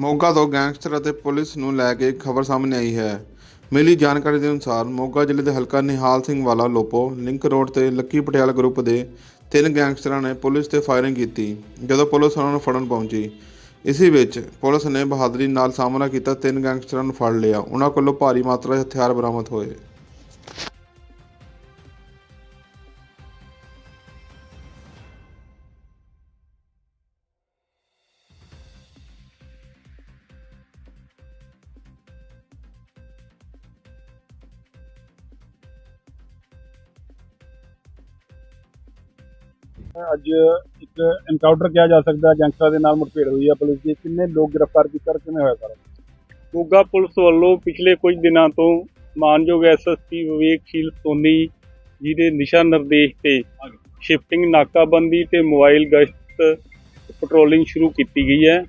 ਮੋਗਾ ਤੋਂ ਗੈਂਗਸਟਰ ਅਤੇ ਪੁਲਿਸ ਨੂੰ ਲੈ ਕੇ ਖਬਰ ਸਾਹਮਣੇ ਆਈ ਹੈ। ਮਿਲੀ ਜਾਣਕਾਰੀ ਦੇ ਅਨੁਸਾਰ ਮੋਗਾ ਜ਼ਿਲ੍ਹੇ ਦੇ ਹਲਕਾ ਨਿਹਾਲ ਸਿੰਘ ਵਾਲਾ ਲੋਪੋ ਲਿੰਕ ਰੋਡ ਤੇ ਲੱਕੀ ਪਟਿਆਲਾ ਗਰੁੱਪ ਦੇ ਤਿੰਨ ਗੈਂਗਸਟਰਾਂ ਨੇ ਪੁਲਿਸ ਤੇ ਫਾਇਰਿੰਗ ਕੀਤੀ, ਜਦੋਂ ਪੁਲਿਸ ਉਹਨਾਂ ਨੂੰ ਫੜਨ ਪਹੁੰਚੀ। ਇਸੇ ਵਿੱਚ ਪੁਲਿਸ ਨੇ ਬਹਾਦਰੀ ਨਾਲ ਸਾਹਮਣਾ ਕੀਤਾ, ਤਿੰਨ ਗੈਂਗਸਟਰਾਂ ਨੂੰ ਫੜ ਲਿਆ। ਉਹਨਾਂ ਕੋਲੋਂ ਭਾਰੀ ਮਾਤਰਾ ਵਿੱਚ ਹਥਿਆਰ ਬਰਾਮਦ ਹੋਏ। ਅੱਜ ਇੱਕ ਐਨਕਾਊਂਟਰ ਕਿਹਾ ਜਾ ਸਕਦਾ ਗੈਂਗਸਟਰਾਂ ਦੇ ਨਾਲ ਮੁਠਭੇੜ ਹੋਈ ਹੈ ਪੁਲਿਸ ਦੀ। ਕਿੰਨੇ ਲੋਕ ਗ੍ਰਿਫਤਾਰ ਕੀਤਾ ਕਿਵੇਂ ਹੋਇਆ ਸਾਰਾ? ਮੋਗਾ ਪੁਲਿਸ ਵੱਲੋਂ ਪਿਛਲੇ ਕੁਝ ਦਿਨਾਂ ਤੋਂ ਮਾਨਯੋਗ ਐਸਐਸਪੀ ਵਿਵੇਕਸ਼ੀਲ ਸੋਨੀ ਜੀ ਦੇ ਨਿਸ਼ਾ ਨਿਰਦੇਸ਼ ਤੇ ਸ਼ਿਫਟਿੰਗ ਨਾਕਾਬੰਦੀ ਤੇ ਮੋਬਾਈਲ ਗਸ਼ਤ ਪੈਟਰੋਲਿੰਗ ਸ਼ੁਰੂ ਕੀਤੀ ਗਈ ਹੈ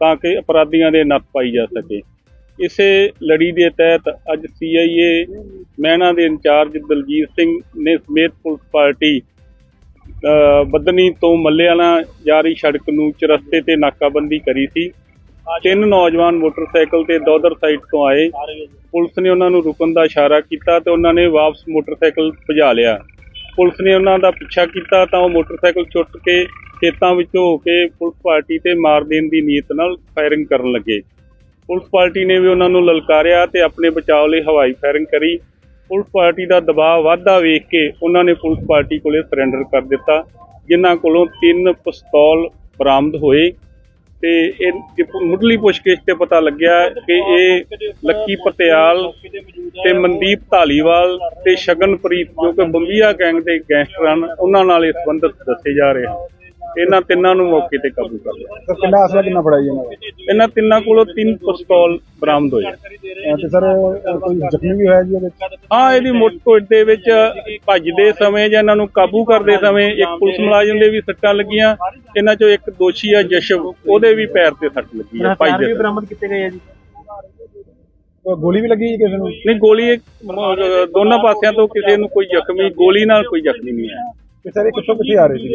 ਤਾਂ ਕਿ ਅਪਰਾਧੀਆਂ ਦੇ ਨੱਥ ਪਾਈ ਜਾ ਸਕੇ। ਇਸੇ ਲੜੀ ਦੇ ਤਹਿਤ ਅੱਜ ਸੀਆਈਏ ਮਹਿਣਾ ਦੇ ਇੰਚਾਰਜ ਦਲਜੀਤ ਸਿੰਘ ਨੇ ਸਮੇਤ ਪੁਲਿਸ ਪਾਰਟੀ ਬੱਦਨੀ ਤੋਂ ਮੱਲੇਆਲਾ ਜਾ ਰਹੀ ਸੜਕ ਨੂੰ ਚਰਸਤੇ ਤੇ ਨਾਕਾਬੰਦੀ ਕਰੀ ਸੀ। ਤਿੰਨ ਨੌਜਵਾਨ ਮੋਟਰਸਾਈਕਲ ਤੇ ਦੋਦਰ ਸਾਈਡ ਤੋਂ ਆਏ। ਪੁਲਿਸ ਨੇ ਉਹਨਾਂ ਨੂੰ ਰੁਕਣ ਦਾ ਇਸ਼ਾਰਾ ਕੀਤਾ ਤੇ ਉਹਨਾਂ ਨੇ ਵਾਪਸ ਮੋਟਰਸਾਈਕਲ ਭਜਾ ਲਿਆ। ਪੁਲਿਸ ਨੇ ਉਹਨਾਂ ਦਾ ਪਿੱਛਾ ਕੀਤਾ ਤਾਂ ਉਹ ਮੋਟਰਸਾਈਕਲ ਚੁੱਟ ਕੇ ਖੇਤਾਂ ਵਿੱਚੋਂ ਹੋ ਕੇ ਪੁਲਿਸ ਪਾਰਟੀ ਤੇ ਮਾਰ ਦੇਣ ਦੀ ਨੀਅਤ ਨਾਲ ਫਾਇਰਿੰਗ ਕਰਨ ਲੱਗੇ। ਪੁਲਿਸ ਪਾਰਟੀ ਨੇ ਵੀ ਉਹਨਾਂ ਨੂੰ ਲਲਕਾਰਿਆ ਤੇ ਆਪਣੇ ਬਚਾਅ ਲਈ ਹਵਾਈ ਫਾਇਰਿੰਗ ਕਰੀ। ਪੁਲਿਸ ਪਾਰਟੀ ਦਾ ਦਬਾਅ ਵਾਧਾ ਵੇਖ ਕੇ ਉਹਨਾਂ ਨੇ ਪੁਲਿਸ ਪਾਰਟੀ ਕੋਲੇ ਸਰੈਂਡਰ ਕਰ ਦਿੱਤਾ, ਜਿਨ੍ਹਾਂ ਕੋਲੋਂ ਤਿੰਨ ਪਿਸਤੌਲ ਬਰਾਮਦ ਹੋਏ। ਤੇ ਇਹ ਮੁੱਢਲੀ ਪੁੱਛਗਿੱਛ ਤੇ ਪਤਾ ਲੱਗਿਆ ਕਿ ਇਹ ਲੱਕੀ ਪਤਿਆਲ ਤੇ ਮਨਦੀਪ ਧਾਲੀਵਾਲ ਤੇ ਸ਼ਗਨਪ੍ਰੀਤ, ਜੋ ਕਿ ਬੰਬੀਆ ਗੈਂਗ ਦੇ ਗੈਂਗਸਟਰ ਹਨ, ਉਹਨਾਂ ਨਾਲ ਇਹ ਸੰਬੰਧਿਤ ਦੱਸੇ ਜਾ ਰਹੇ ਹਨ। ਇਹਨਾਂ ਤਿੰਨਾਂ ਨੂੰ ਮੌਕੇ ਤੇ ਕਾਬੂ ਕਰ ਲਿਆ। ਸਰ ਕਿੰਨਾ ਅਸਲਾ ਕਿੰਨਾ ਫੜਾਈ ਇਹਨਾਂ ਦਾ ਇਹਨਾਂ ਤਿੰਨਾਂ ਕੋਲੋਂ ਤਿੰਨ ਪਿਸਤੌਲ ਬਰਾਮਦ ਹੋਏ ਅਹ ਤੇ ਸਰ ਅਹ ਕੋਈ ਜ਼ਖਮੀ ਵੀ ਹੋਇਆ ਜੀ ਇਹਦੇ ਵਿੱਚ? ਹਾਂ ਇਹਦੀ ਮੁੱਠ ਦੇ ਵਿੱਚ ਭੱਜਦੇ ਸਮੇਂ ਜਾਂ ਇਹਨਾਂ ਨੂੰ ਕਾਬੂ ਕਰਦੇ ਸਮੇਂ ਇੱਕ ਪੁਲਿਸ ਮੁਲਾਜ਼ਮ ਦੇ ਵੀ ਸੱਟਾਂ ਲੱਗੀਆਂ ਇਹਨਾਂ ਚੋਂ ਇੱਕ ਦੋਸ਼ੀ ਆ ਜਸ਼ਵ ਉਹਦੇ ਵੀ ਪੈਰ ਤੇ ਸੱਟ ਲੱਗੀ ਹੈ ਭੱਜਦੇ ਸਮੇਂ। ਬਰਾਮਦ ਕੀਤੇ ਗਏ ਆ ਜੀ। ਗੋਲੀ ਵੀ ਲੱਗੀ ਜੀ ਕਿਸੇ ਨੂੰ? ਨਹੀਂ ਗੋਲੀ ਇੱਕ, ਅਹ, ਦੋਨਾਂ ਪਾਸਿਆਂ ਤੋਂ ਕਿਸੇ ਨੂੰ ਕੋਈ ਜ਼ਖਮੀ ਗੋਲੀ ਨਾਲ ਕੋਈ ਜ਼ਖਮੀ ਨਹੀਂ ਹੈ ਤੇ ਸਰ ਇਹ ਕਿੱਥੋਂ ਕਿੱਥੇ ਆ ਰਹੇ ਸੀ?